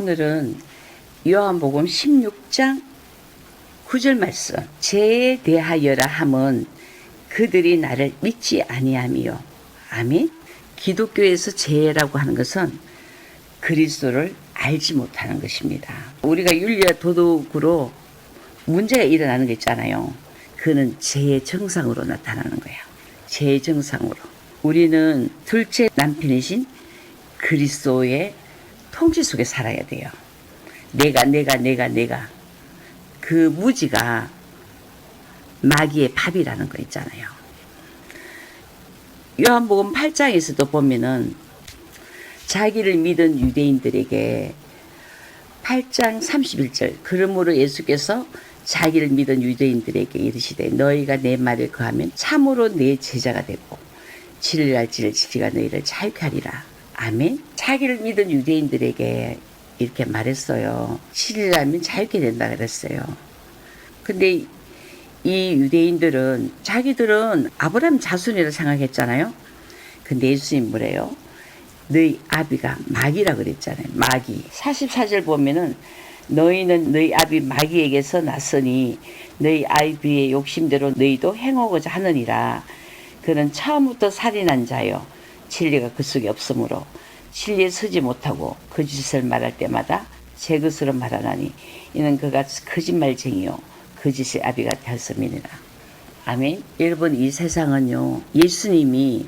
오늘은 요한복음 16장 9절 말씀. 죄에 대하여라 함은 그들이 나를 믿지 아니함이요. 아멘. 기독교에서 죄라고 하는 것은 그리스도를 알지 못하는 것입니다. 우리가 윤리와 도덕으로 문제가 일어나는 게 있잖아요. 그는 죄의 정상으로 나타나는 거예요. 죄의 정상으로. 우리는 둘째 남편이신 그리스도의 통치 속에 살아야 돼요. 내가, 내가, 내가, 내가. 그 무지가 마귀의 밥이라는 거 있잖아요. 요한복음 8장에서도 보면은 자기를 믿은 유대인들에게 8장 31절 그러므로 예수께서 자기를 믿은 유대인들에게 이르시되 너희가 내 말을 거하면 참으로 내 제자가 되고 진리를 알지를 지리가 너희를 자유케 하리라. 아멘. 자기를 믿은 유대인들에게 이렇게 말했어요. 알면 자유케 된다 그랬어요. 근데 이 유대인들은 자기들은 아브라함 자손이라 생각했잖아요. 근데 예수님 뭐래요? 너희 아비가 마귀라 그랬잖아요. 마귀. 44절 보면은 너희는 너희 아비 마귀에게서 났으니 너희 아비의 욕심대로 너희도 행하고자 하느니라. 그는 처음부터 살인한 자요. 진리가 그 속에 없으므로 진리에 서지 못하고 거짓을 말할 때마다 제 것으로 말하나니 이는 그가 거짓말쟁이요 거짓의 아비가 되었음이니라. 아멘. 여러분 이 세상은요 예수님이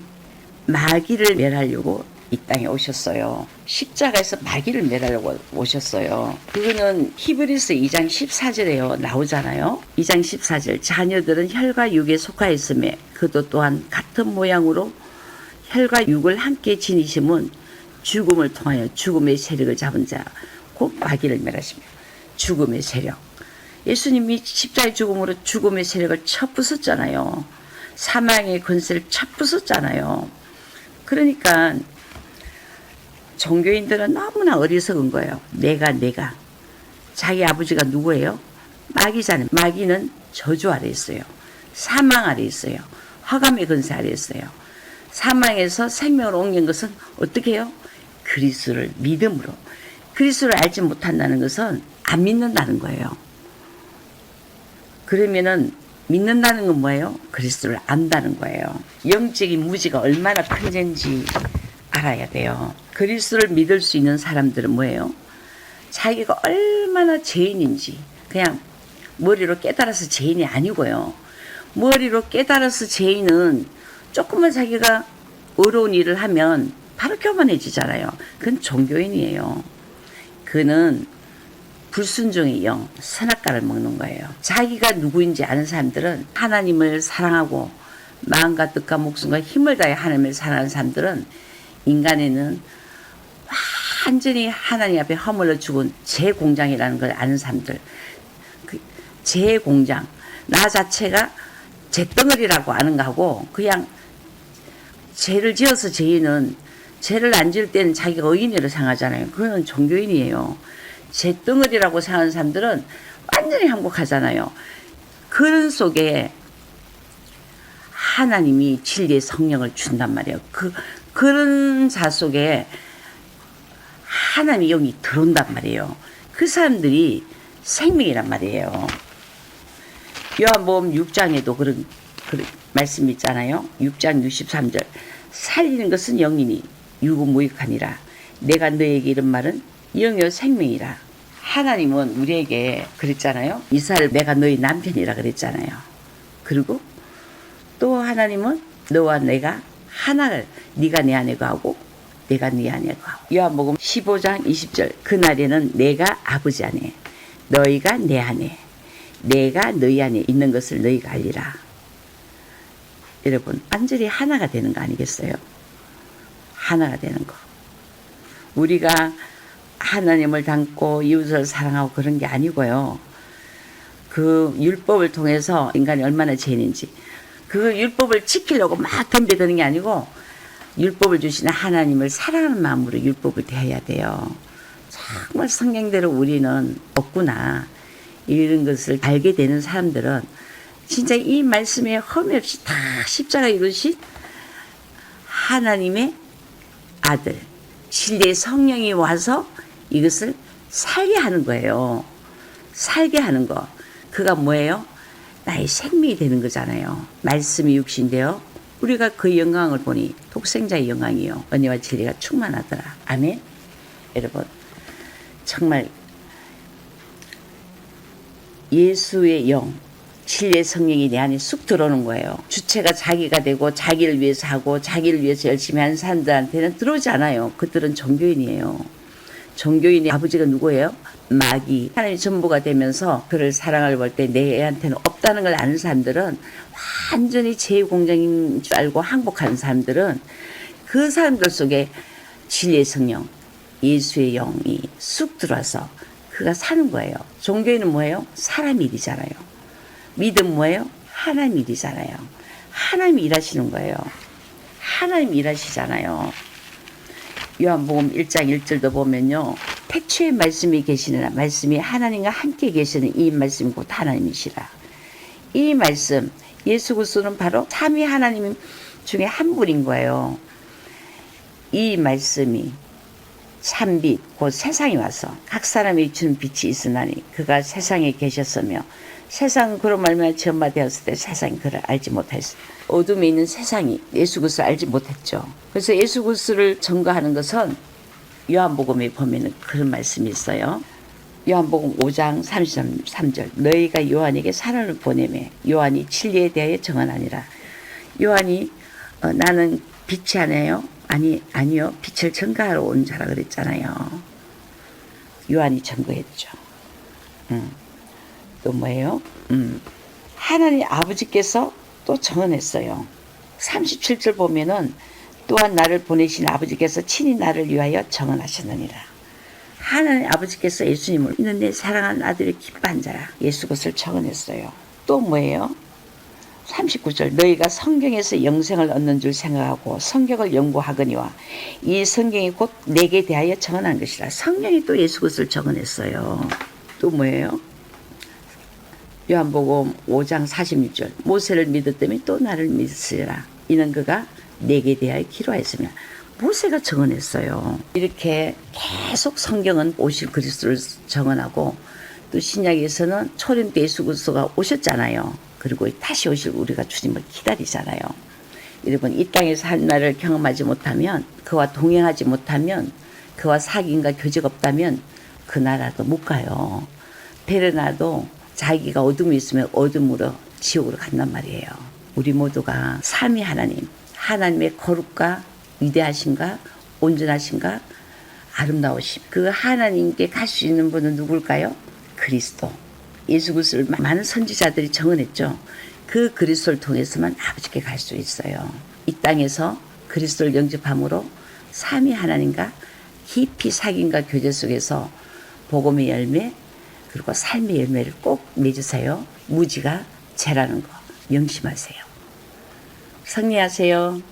마귀를 멸하려고 이 땅에 오셨어요. 십자가에서 마귀를 멸하려고 오셨어요. 그거는 히브리스 2장 14절에요. 나오잖아요. 2장 14절. 자녀들은 혈과 육에 속하였음에 그도 또한 같은 모양으로 혈과 육을 함께 지니심은 죽음을 통하여 죽음의 세력을 잡은 자, 곧 마귀를 멸하시며 죽음의 세력. 예수님이 십자의 죽음으로 죽음의 세력을 쳐 부쉈잖아요. 사망의 권세를 쳐 부쉈잖아요. 그러니까 종교인들은 너무나 어리석은 거예요. 내가 내가 자기 아버지가 누구예요? 마귀잖아요. 마귀는 저주 아래 있어요. 사망 아래 있어요. 화감의 근세 아래 있어요. 사망에서 생명을 옮긴 것은 어떻게 해요? 그리스도를 믿음으로. 그리스도를 알지 못한다는 것은 안 믿는다는 거예요. 그러면은 믿는다는 건 뭐예요? 그리스도를 안다는 거예요. 영적인 무지가 얼마나 큰지 알아야 돼요. 그리스도를 믿을 수 있는 사람들은 뭐예요? 자기가 얼마나 죄인인지 그냥 머리로 깨달아서 죄인이 아니고요. 머리로 깨달아서 죄인은 조금만 자기가 어려운 일을 하면 바로 교만해지잖아요. 그건 종교인이에요. 그는 불순종의 영, 선악과를 먹는 거예요. 자기가 누구인지 아는 사람들은 하나님을 사랑하고 마음과 뜻과 목숨과 힘을 다해 하나님을 사랑하는 사람들은 인간에는 완전히 하나님 앞에 허물러 죽은 제 공장이라는 걸 아는 사람들. 그제 공장, 나 자체가 제 덩어리라고 아는 거하고 그냥 죄를 지어서 죄인은 죄를 안 지을 때는 자기가 의인으로 생각하잖아요. 그건 종교인이에요. 제 덩어리라고 생각하는 사람들은 완전히 행복하잖아요. 그런 속에 하나님이 진리의 성령을 준단 말이에요. 그, 그런 자 속에 하나님의 영이 들어온단 말이에요. 그 사람들이 생명이란 말이에요. 요한복음 6장에도 그런, 그런 말씀 있잖아요. 6장 63절. 살리는 것은 영이니 육은 무익하니라. 내가 너에게 이런 말은 영여 생명이라. 하나님은 우리에게 그랬잖아요. 이스라엘 내가 너희 남편이라 그랬잖아요. 그리고 또 하나님은 너와 내가 하나를 네가 내 안에 거하고 내가 네 안에 거하고 요한복음 15장 20절 그날에는 내가 아버지 안에 너희가 내 안에 내가 너희 안에 있는 것을 너희가 알리라. 여러분 완전히 하나가 되는 거 아니겠어요? 하나가 되는 거. 우리가 하나님을 닮고 이웃을 사랑하고 그런 게 아니고요. 그 율법을 통해서 인간이 얼마나 죄인인지 그 율법을 지키려고 막 덤벼드는 게 아니고 율법을 주시는 하나님을 사랑하는 마음으로 율법을 대해야 돼요. 정말 성경대로 우리는 없구나. 이런 것을 알게 되는 사람들은 진짜 이 말씀에 험이 없이 다 십자가 이루신 하나님의 아들, 진리의 성령이 와서 이것을 살게 하는 거예요. 살게 하는 거. 그가 뭐예요? 나의 생명이 되는 거잖아요. 말씀이 육신인데요. 우리가 그 영광을 보니 독생자의 영광이요. 은혜와 진리가 충만하더라. 아멘. 여러분, 정말 예수의 영, 진리의 성령이 내 안에 쑥 들어오는 거예요. 주체가 자기가 되고 자기를 위해서 하고 자기를 위해서 열심히 하는 사람들한테는 들어오지 않아요. 그들은 종교인이에요. 종교인의 아버지가 누구예요? 마귀. 하나님이 전부가 되면서 그를 사랑을 볼 때 내 애한테는 없다는 걸 아는 사람들은 완전히 제2공장인 줄 알고 항복하는 사람들은 그 사람들 속에 진리의 성령, 예수의 영이 쑥 들어와서 그가 사는 거예요. 종교인은 뭐예요? 사람 일이잖아요. 믿음 뭐예요? 하나님 일이잖아요. 하나님이 일하시는 거예요. 하나님 일하시잖아요. 요한복음 1장 1절도 보면요. 태초에 말씀이 계시느라 말씀이 하나님과 함께 계시는 이 말씀이 곧 하나님이시라. 이 말씀 예수 그리스도는 바로 삼위 하나님 중에 한 분인 거예요. 이 말씀이 참빛 곧 세상에 와서 각 사람이 비추는 빛이 있으나니 그가 세상에 계셨으며 세상은 그로 말미암아 지엄마되었을 때 세상이 그를 알지 못했어. 어둠에 있는 세상이 예수 그리스도를 알지 못했죠. 그래서 예수 그리스도를 전거하는 것은 요한복음에 보면은 그런 말씀이 있어요. 요한복음 5장 33절 너희가 요한에게 사람을 보내매 요한이 진리에 대하여 정언하니라. 요한이 어, 나는 빛이 아니에요. 아니 아니요 빛을 증가하러 온 자라 그랬잖아요. 요한이 증거했죠. 음. 또 뭐예요? 음. 하나님 아버지께서 또 정언했어요. 37절 보면은 또한 나를 보내신 아버지께서 친히 나를 위하여 정언하셨느니라. 하나님 아버지께서 예수님을 이는 내 사랑하는 아들의 기뻐한 자라 예수 것을 정언했어요. 또 뭐예요? 39절 너희가 성경에서 영생을 얻는 줄 생각하고 성경을 연구하거니와 이 성경이 곧 내게 대하여 정언한 것이라 성경이 또 예수 것을 정언했어요. 또 뭐예요? 요한복음 5장 46절 모세를 믿었더니 또 나를 믿으리라 이는 그가 내게 대하여 기로하였으며 모세가 정언했어요. 이렇게 계속 성경은 오실 그리스도를 정언하고 또 신약에서는 초림 때 예수 그리스도가 오셨잖아요. 그리고 다시 오실 우리가 주님을 기다리잖아요. 여러분 이 땅에서 한 날을 경험하지 못하면 그와 동행하지 못하면 그와 사귐과 교제가 없다면 그 나라도 못 가요. 베르나도 자기가 어둠이 있으면 어둠으로 지옥으로 간단 말이에요. 우리 모두가 삼위 하나님, 하나님의 거룩과 위대하신가, 온전하신가, 아름다우심. 그 하나님께 갈 수 있는 분은 누굴까요? 그리스도. 예수 그리스도를 많은 선지자들이 정언했죠. 그 그리스도를 통해서만 아버지께 갈 수 있어요. 이 땅에서 그리스도를 영접함으로 삼위 하나님과 깊이 사귐과 교제 속에서 복음의 열매 그리고 삶의 열매를 꼭 맺으세요. 무지가 죄라는 거 명심하세요. 승리하세요.